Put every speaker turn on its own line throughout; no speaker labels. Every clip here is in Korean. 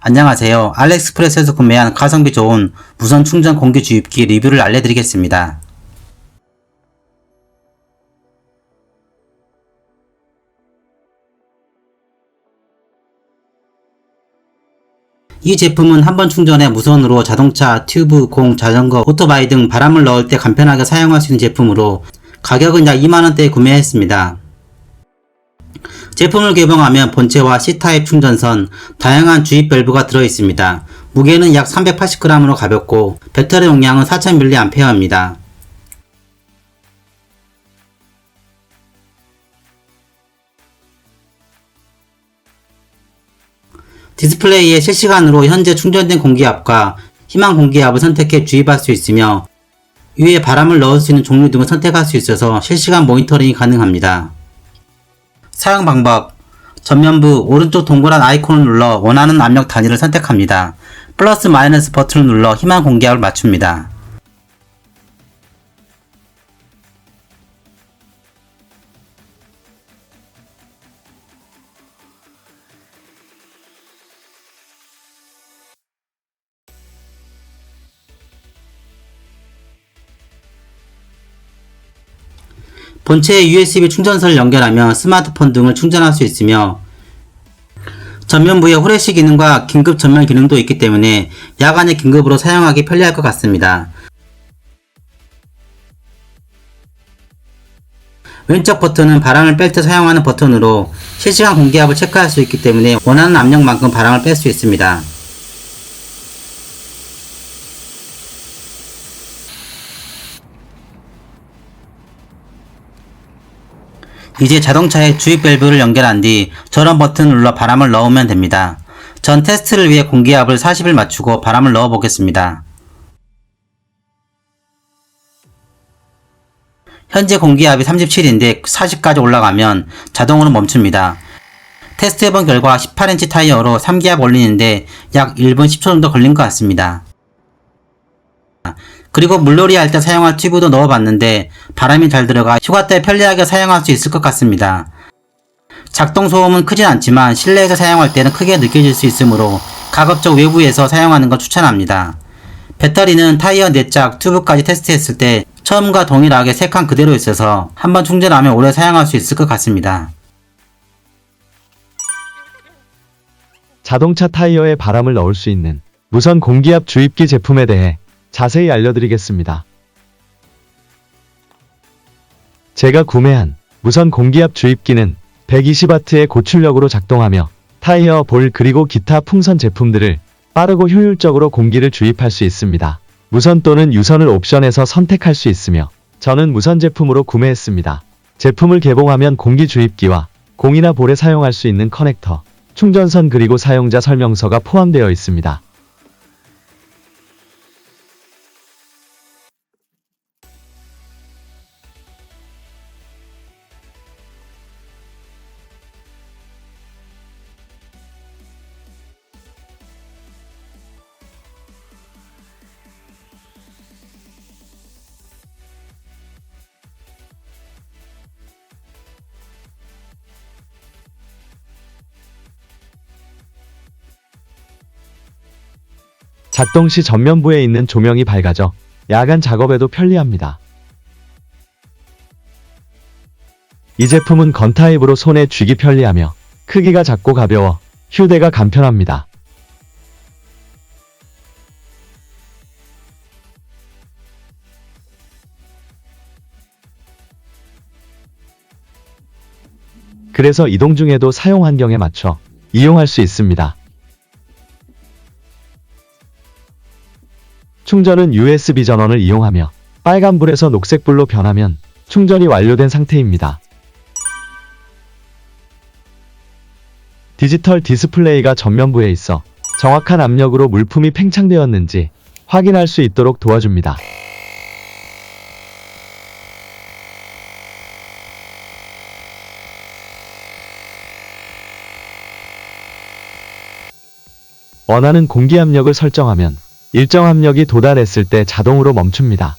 안녕하세요. 알리익스프레스에서 구매한 가성비 좋은 무선 충전 공기 주입기 리뷰를 알려드리겠습니다. 이 제품은 한 번 충전에 무선으로 자동차, 튜브, 공, 자전거, 오토바이 등 바람을 넣을 때 간편하게 사용할 수 있는 제품으로 가격은 약 2만원대에 구매했습니다. 제품을 개봉하면 본체와 C타입 충전선, 다양한 주입 밸브가 들어있습니다. 무게는 약 380g으로 가볍고 배터리 용량은 4000mAh입니다. 디스플레이에 실시간으로 현재 충전된 공기압과 희망 공기압을 선택해 주입할 수 있으며 위에 바람을 넣을 수 있는 종류 등을 선택할 수 있어서 실시간 모니터링이 가능합니다. 사용 방법 전면부 오른쪽 동그란 아이콘을 눌러 원하는 압력 단위를 선택합니다. 플러스 마이너스 버튼을 눌러 희망 공기압을 맞춥니다. 본체에 USB 충전선을 연결하며 스마트폰 등을 충전할 수 있으며 전면부에 후레쉬 기능과 긴급 전면 기능도 있기 때문에 야간에 긴급으로 사용하기 편리할 것 같습니다. 왼쪽 버튼은 바람을 뺄 때 사용하는 버튼으로 실시간 공기압을 체크할 수 있기 때문에 원하는 압력만큼 바람을 뺄 수 있습니다. 이제 자동차에 주입 밸브를 연결한 뒤 저런 버튼을 눌러 바람을 넣으면 됩니다. 전 테스트를 위해 공기압을 40을 맞추고 바람을 넣어 보겠습니다. 현재 공기압이 37인데 40까지 올라가면 자동으로 멈춥니다. 테스트해본 결과 18인치 타이어로 3기압 올리는데 약 1분 10초 정도 걸린 것 같습니다. 그리고 물놀이 할 때 사용할 튜브도 넣어봤는데 바람이 잘 들어가 휴가 때 편리하게 사용할 수 있을 것 같습니다. 작동 소음은 크진 않지만 실내에서 사용할 때는 크게 느껴질 수 있으므로 가급적 외부에서 사용하는 걸 추천합니다. 배터리는 타이어 4짝, 튜브까지 테스트했을 때 처음과 동일하게 3칸 그대로 있어서 한번 충전하면 오래 사용할 수 있을 것 같습니다.
자동차 타이어에 바람을 넣을 수 있는 무선 공기압 주입기 제품에 대해 자세히 알려드리겠습니다. 제가 구매한 무선 공기압 주입기는 120W의 고출력으로 작동하며 타이어, 볼 그리고 기타 풍선 제품들을 빠르고 효율적으로 공기를 주입할 수 있습니다. 무선 또는 유선을 옵션에서 선택할 수 있으며 저는 무선 제품으로 구매했습니다. 제품을 개봉하면 공기 주입기와 공이나 볼에 사용할 수 있는 커넥터, 충전선 그리고 사용자 설명서가 포함되어 있습니다. 작동 시 전면부에 있는 조명이 밝아져 야간 작업에도 편리합니다. 이 제품은 건타입으로 손에 쥐기 편리하며 크기가 작고 가벼워 휴대가 간편합니다. 그래서 이동 중에도 사용 환경에 맞춰 이용할 수 있습니다. 충전은 USB 전원을 이용하며 빨간불에서 녹색불로 변하면 충전이 완료된 상태입니다. 디지털 디스플레이가 전면부에 있어 정확한 압력으로 물품이 팽창되었는지 확인할 수 있도록 도와줍니다. 원하는 공기 압력을 설정하면 일정 압력이 도달했을 때 자동으로 멈춥니다.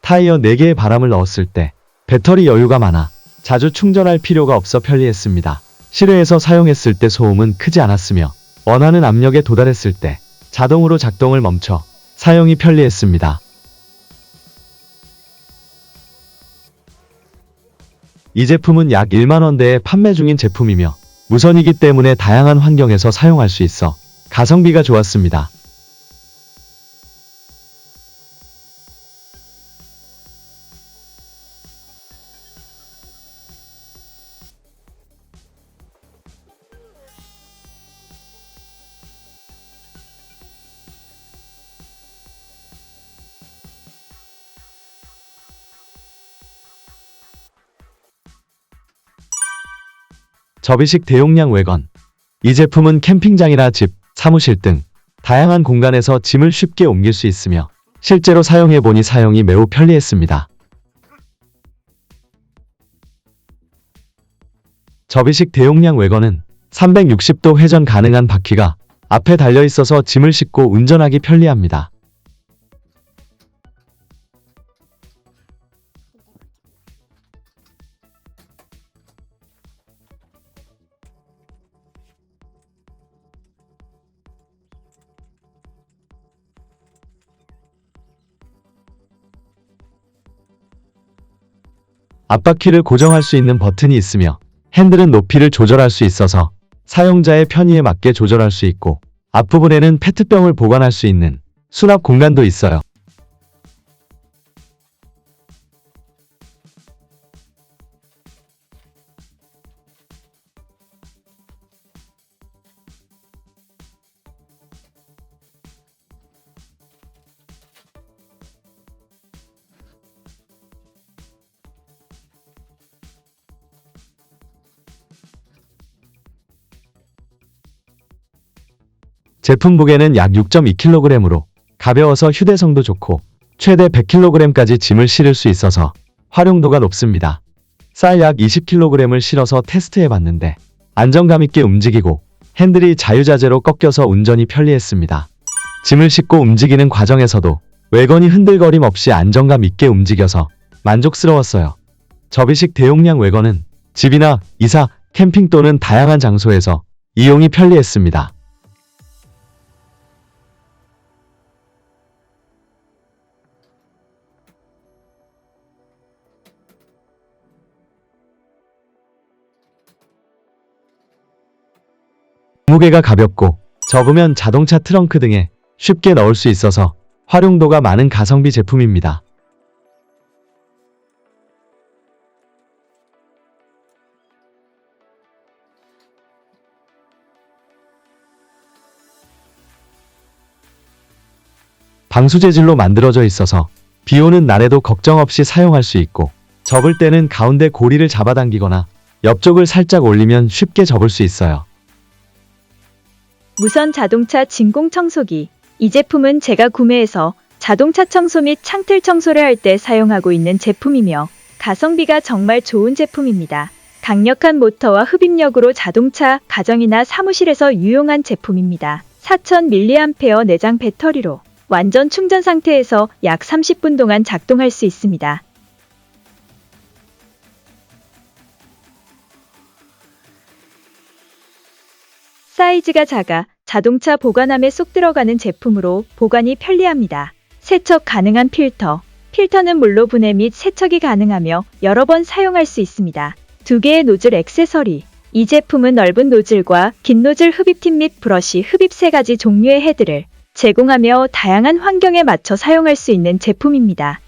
타이어 4개의 바람을 넣었을 때 배터리 여유가 많아 자주 충전할 필요가 없어 편리했습니다. 실외에서 사용했을 때 소음은 크지 않았으며 원하는 압력에 도달했을 때 자동으로 작동을 멈춰 사용이 편리했습니다. 이 제품은 약 1만원대에 판매 중인 제품이며 무선이기 때문에 다양한 환경에서 사용할 수 있어 가성비가 좋았습니다. 접이식 대용량 외건. 이 제품은 캠핑장이나 집, 사무실 등 다양한 공간에서 짐을 쉽게 옮길 수 있으며 실제로 사용해보니 사용이 매우 편리했습니다. 접이식 대용량 외건은 360도 회전 가능한 바퀴가 앞에 달려 있어서 짐을 싣고 운전하기 편리합니다. 앞바퀴를 고정할 수 있는 버튼이 있으며 핸들은 높이를 조절할 수 있어서 사용자의 편의에 맞게 조절할 수 있고 앞부분에는 페트병을 보관할 수 있는 수납 공간도 있어요. 제품 무게는 약 6.2kg으로 가벼워서 휴대성도 좋고 최대 100kg까지 짐을 실을 수 있어서 활용도가 높습니다. 쌀 약 20kg을 실어서 테스트해 봤는데 안정감 있게 움직이고 핸들이 자유자재로 꺾여서 운전이 편리했습니다. 짐을 싣고 움직이는 과정에서도 외건이 흔들거림 없이 안정감 있게 움직여서 만족스러웠어요. 접이식 대용량 외건은 집이나 이사, 캠핑 또는 다양한 장소에서 이용이 편리했습니다. 무게가 가볍고 접으면 자동차 트렁크 등에 쉽게 넣을 수 있어서 활용도가 많은 가성비 제품입니다. 방수 재질로 만들어져 있어서 비 오는 날에도 걱정 없이 사용할 수 있고 접을 때는 가운데 고리를 잡아당기거나 옆쪽을 살짝 올리면 쉽게 접을 수 있어요.
무선 자동차 진공 청소기. 이 제품은 제가 구매해서 자동차 청소 및 창틀 청소를 할 때 사용하고 있는 제품이며 가성비가 정말 좋은 제품입니다. 강력한 모터와 흡입력으로 자동차, 가정이나 사무실에서 유용한 제품입니다. 4000mAh 내장 배터리로 완전 충전 상태에서 약 30분 동안 작동할 수 있습니다. 사이즈가 작아 자동차 보관함에 쏙 들어가는 제품으로 보관이 편리합니다. 세척 가능한 필터. 필터는 물로 분해 및 세척이 가능하며 여러 번 사용할 수 있습니다. 두 개의 노즐 액세서리. 이 제품은 넓은 노즐과 긴 노즐 흡입팁 및 브러쉬 흡입 세 가지 종류의 헤드를 제공하며 다양한 환경에 맞춰 사용할 수 있는 제품입니다.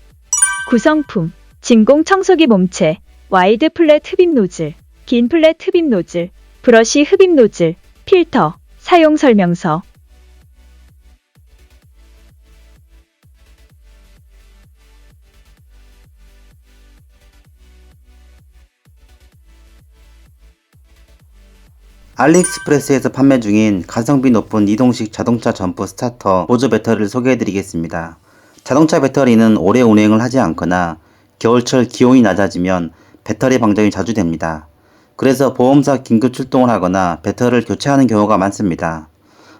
구성품. 진공 청소기 몸체, 와이드 플랫 흡입 노즐, 긴 플랫 흡입 노즐, 브러쉬 흡입 노즐, 필터, 사용 설명서.
알리익스프레스에서 판매 중인 가성비 높은 이동식 자동차 점프 스타터 보조 배터리를 소개해드리겠습니다. 자동차 배터리는 오래 운행을 하지 않거나 겨울철 기온이 낮아지면 배터리 방전이 자주 됩니다. 그래서 보험사 긴급 출동을 하거나 배터리를 교체하는 경우가 많습니다.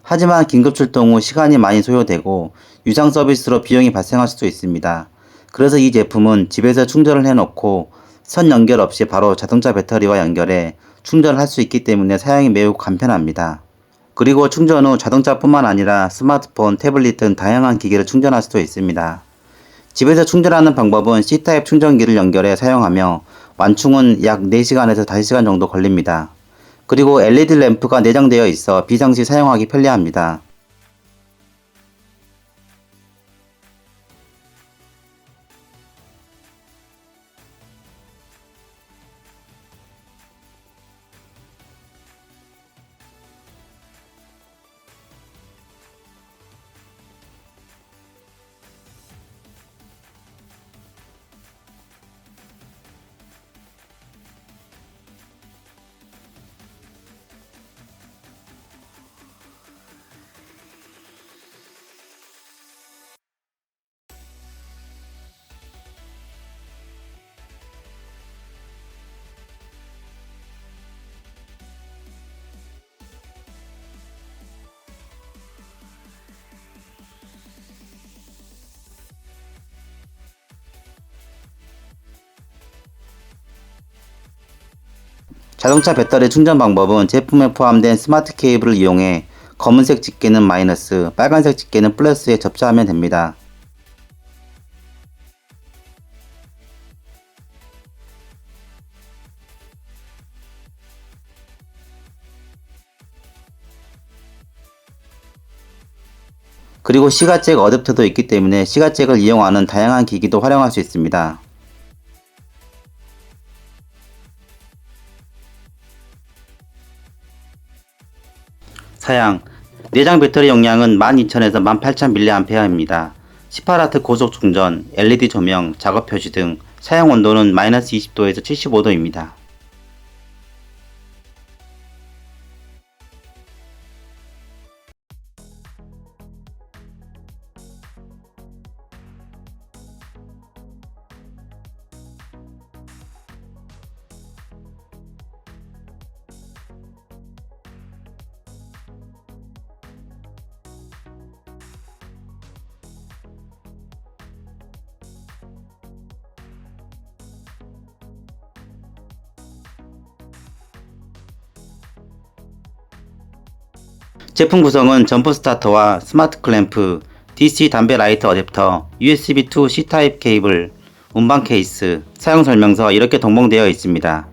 하지만 긴급 출동 후 시간이 많이 소요되고 유상 서비스로 비용이 발생할 수도 있습니다. 그래서 이 제품은 집에서 충전을 해놓고 선 연결 없이 바로 자동차 배터리와 연결해 충전을 할 수 있기 때문에 사용이 매우 간편합니다. 그리고 충전 후 자동차뿐만 아니라 스마트폰, 태블릿 등 다양한 기기를 충전할 수도 있습니다. 집에서 충전하는 방법은 C타입 충전기를 연결해 사용하며 완충은 약 4시간에서 5시간 정도 걸립니다. 그리고 LED 램프가 내장되어 있어 비상시 사용하기 편리합니다. 자동차 배터리 충전 방법은 제품에 포함된 스마트 케이블을 이용해 검은색 집게는 마이너스, 빨간색 집게는 플러스에 접착하면 됩니다. 그리고 시가잭 어댑터도 있기 때문에 시가잭을 이용하는 다양한 기기도 활용할 수 있습니다. 사양 내장 배터리 용량은 12,000에서 18,000mAh입니다. 18W 고속 충전, LED 조명, 작업 표시 등 사용 온도는 마이너스 20도에서 75도입니다. 제품 구성은 점프 스타터와 스마트 클램프, DC 담배 라이트 어댑터, USB2 C타입 케이블, 운반 케이스, 사용 설명서 이렇게 동봉되어 있습니다.